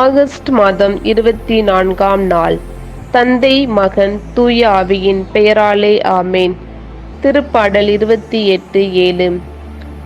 August மாதம் இருபத்தி நான்காம் நாள். தந்தை மகன் தூய ஆவியின் பெயராலே ஆமேன். திருப்பாடல் இருபத்தி எட்டு ஏழு.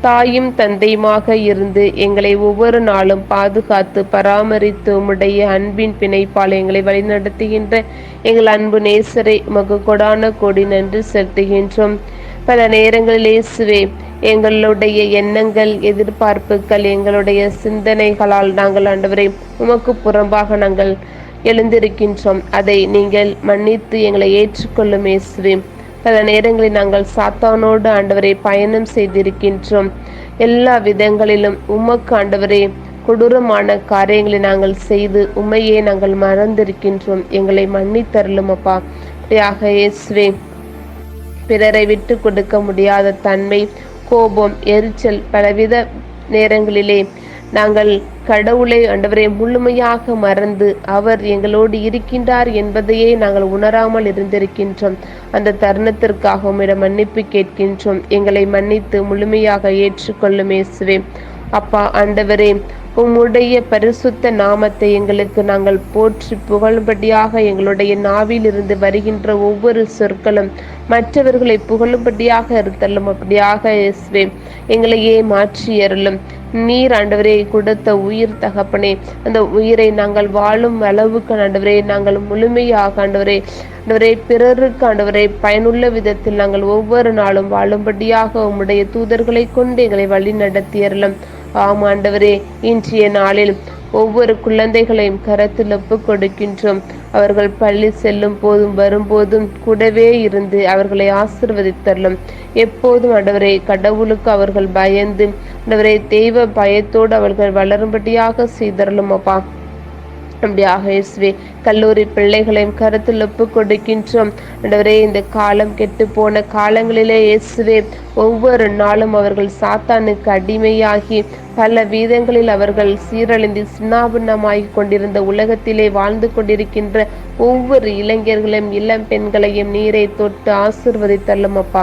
தாயும் தந்தையுமாக இருந்து எங்களை ஒவ்வொரு நாளும் பாதுகாத்து பராமரித்து உம்முடைய அன்பின் பிணைப்பால் எங்களை வழிநடத்துகின்ற எங்கள் அன்பு நேசரை உமக்கு கொடான கொடி நன்றி செலுத்துகின்றோம். பல நேரங்களில் இயேசுவே எங்களுடைய எண்ணங்கள் எதிர்பார்ப்புகள் எங்களுடைய சிந்தனைகளால் நாங்கள் ஆண்டவரை உமக்கு புறம்பாக நாங்கள் எழுந்திருக்கின்றோம். அதை நீங்கள் மன்னித்து எங்களை ஏற்றுக்கொள்ளும் இயேசுவே. பல நேரங்களில் நாங்கள் சாத்தானோடு ஆண்டவரை பயணம் செய்திருக்கின்றோம். எல்லா விதங்களிலும் உமக்கு ஆண்டவரே கொடூரமான காரியங்களை நாங்கள் செய்து உண்மையே நாங்கள் மறந்திருக்கின்றோம். எங்களை மன்னித்தருளும் அப்பா. அப்படியாக இயேசுவே பிறரை விட்டு கொடுக்க முடியாத தன்மை கோபம் எரிச்சல் பலவித நேரங்களிலே நாங்கள் கடவுளை ஆண்டவரை முழுமையாக மறந்து அவர் எங்களோடு இருக்கின்றார் என்பதையே நாங்கள் உணராமல் இருந்திருக்கின்றோம். அந்த தருணத்திற்காக உம்மிடம் மன்னிப்பு கேட்கின்றோம். எங்களை மன்னித்து முழுமையாக ஏற்றுக்கொள்ளும் இயேசுவே. அப்பா ஆண்டவரே உம்முடைய பரிசுத்த நாமத்தை எங்களுக்கு நாங்கள் போற்றி புகழும்படியாக எங்களுடைய நாவிலிருந்து வருகின்ற ஒவ்வொரு சொற்களும் மற்றவர்களை புகழும்படியாக இருத்தலும். அப்படியாக இயேசுவே எங்களையே மாற்றி அருளும். நீர் ஆண்டவரே கொடுத்த உயிர் தகப்பனே அந்த உயிரை நாங்கள் வாழும் அளவுக்கு ஆண்டவரே நாங்கள் முழுமையாக ஆண்டவரே ஆண்டவரே பிறருக்கு ஆண்டவரை பயனுள்ள விதத்தில் நாங்கள் ஒவ்வொரு நாளும் வாழும்படியாக உம்முடைய தூதர்களை கொண்டு எங்களை வழி நடத்தியறலும் ஆம் ஆண்டவரே இன்றைய நாளில் ஒவ்வொரு குழந்தைகளையும் கரத்தில் ஒப்பு கொடுக்கின்றோம். அவர்கள் பள்ளி செல்லும் போதும் வரும்போதும் கூடவே இருந்து அவர்களை ஆசிர்வதித்தரலும். எப்போதும் அடவரை கடவுளுக்கு அவர்கள் பயந்து அடவரை தெய்வ பயத்தோடு அவர்கள் வளரும்படியாக செய்தரலும் அப்பா அப்படியாக இயேசுவே கல்லூரி பிள்ளைகளையும் கருத்தில் ஒப்பு கொடுக்கின்றோம். ஆண்டவரே இந்த காலம் கெட்டு போன காலங்களிலே இயேசுவே ஒவ்வொரு நாளும் அவர்கள் சாத்தானுக்கு அடிமையாகி பல வீதங்களில் அவர்கள் சீரழிந்து சின்னாபின்னமாகி கொண்டிருந்த உலகத்திலே வாழ்ந்து கொண்டிருக்கின்ற ஒவ்வொரு இளைஞர்களையும் இளம் பெண்களையும் நீரை தொட்டு ஆசிர்வதித்தள்ளும் அப்பா.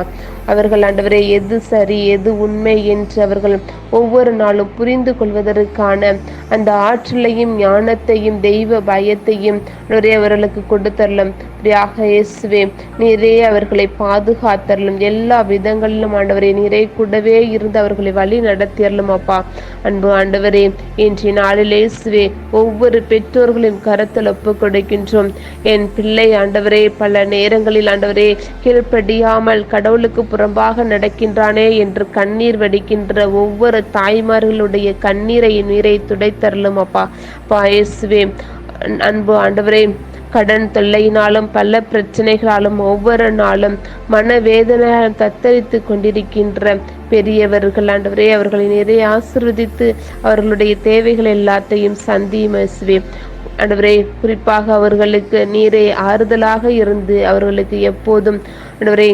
அவர்கள் ஆண்டவரே எது சரி எது உண்மை என்று அவர்கள் ஒவ்வொரு நாளும் புரிந்து கொள்வதற்கான அந்த ஆற்றலையும் ஞானத்தையும் தெய்வ பயத்தையும் அவர்களுக்கு கொடுத்தரலும் பிரியாக இயேசுவே நீரே அவர்களை பாதுகாத்தரலும் எல்லா விதங்களிலும் ஆண்டவரே நீரே கூடவே இருந்து அவர்களை வழி நடத்தியறலும் அப்பா. அன்பு ஆண்டவரே இன்றைய நாளில் இயேசுவே ஒவ்வொரு பெற்றோர்களையும் கரத்தில் ஒப்பு கொடுக்கின்றோம். என் பிள்ளை ஆண்டவரே பல நேரங்களில் ஆண்டவரே கீழ்ப்படியாமல் கடவுளுக்கு புறம்பாக நடக்கின்றானே என்று கண்ணீர் வடிக்கின்ற ஒவ்வொரு தாய்மார்களுடைய கண்ணீரை நீரை துடைத்தரலும் அப்பா. அப்பா இயேசுவே அன்பு ஆண்டவரே கடன் தொல்லையினாலும் பல பிரச்சனைகளாலும் ஒவ்வொரு நாளும் மனவேதனை தத்தரித்து கொண்டிருக்கின்ற பெரியவர்கள் ஆண்டவரே அவர்களை நிறைய ஆசிர்வதித்து அவர்களுடைய தேவைகள் எல்லாத்தையும் சந்தியும் ஆண்டவரே குறிப்பாக அவர்களுக்கு நீரை ஆறுதலாக இருந்து அவர்களுக்கு எப்போதும் ஆண்டவரே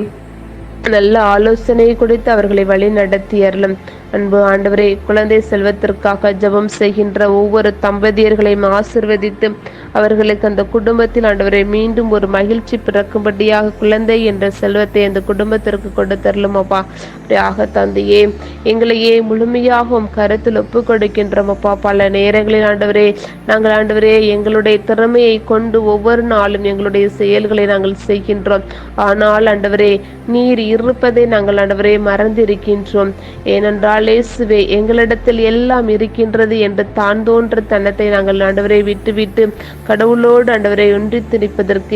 நல்ல ஆலோசனை கொடுத்து அவர்களை வழி நடத்தியறலும் அன்பு ஆண்டவரே குழந்தை செல்வத்திற்காக ஜபம் செய்கின்ற ஒவ்வொரு தம்பதியர்களையும் ஆசிர்வதித்து அவர்களுக்கு அந்த குடும்பத்தில் ஆண்டவரை மீண்டும் ஒரு மகிழ்ச்சி பிறக்கும்படியாக குழந்தை என்ற செல்வத்தை அந்த குடும்பத்திற்கு கொண்டு அப்பா. அப்படியாக தந்தையே எங்களையே முழுமையாக கருத்தில் ஒப்பு கொடுக்கின்றோம் அப்பா. பல நேரங்களில் ஆண்டவரே நாங்கள் ஆண்டவரே எங்களுடைய திறமையை கொண்டு ஒவ்வொரு நாளும் எங்களுடைய செயல்களை நாங்கள் செய்கின்றோம். ஆனால் ஆண்டவரே நீர் இருப்பதை நாங்கள் ஆண்டவரே மறந்திருக்கின்றோம். ஏனென்றால் இயேசுவே எங்களிடத்தில் எல்லாம் இருக்கின்றது என்று தான் தோன்ற தன்னத்தை நாங்கள் ஆண்டவரை விட்டுவிட்டு கடவுளோடு ஆண்டவரை ஒன்றித்து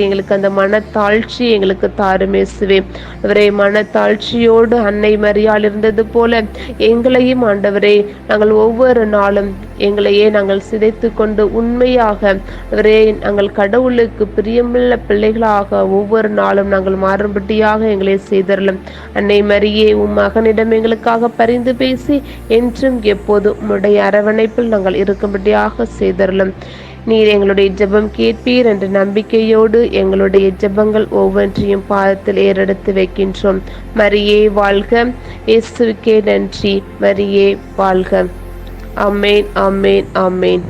எங்களுக்கு அந்த மனத்தாழ்ச்சி எங்களுக்கு தாரும் இயேசுவே. அவரை மனத்தாழ்ச்சியோடு அன்னை மரியாள் இருந்தது போல எங்களையும் ஆண்டவரே நாங்கள் ஒவ்வொரு நாளும் எங்களையே நாங்கள் சிதைத்து கொண்டு உண்மையாக அவரே நாங்கள் கடவுளுக்கு பிரியமுள்ள பிள்ளைகளாக ஒவ்வொரு நாளும் நாங்கள் மாறும்படியாக எங்களை செய்தரலும் அன்னை மரியே உம் மகனிடம் எங்களுக்காக பரிந்து பேசி என்றும் எப்போது உம்முடைய அரவணைப்பில் நாங்கள் இருக்கும்படியாக செய்தரலும் நீர் எங்களுடைய ஜெபம் கேட்பீர் என்ற நம்பிக்கையோடு எங்களுடைய ஜெபங்கள் ஒவ்வொன்றையும் பாதத்தில் ஏறெடுத்து வைக்கின்றோம். மரியே வாழ்க. இயேசுக்கே நன்றி. மரியே வாழ்க. Amen amen amen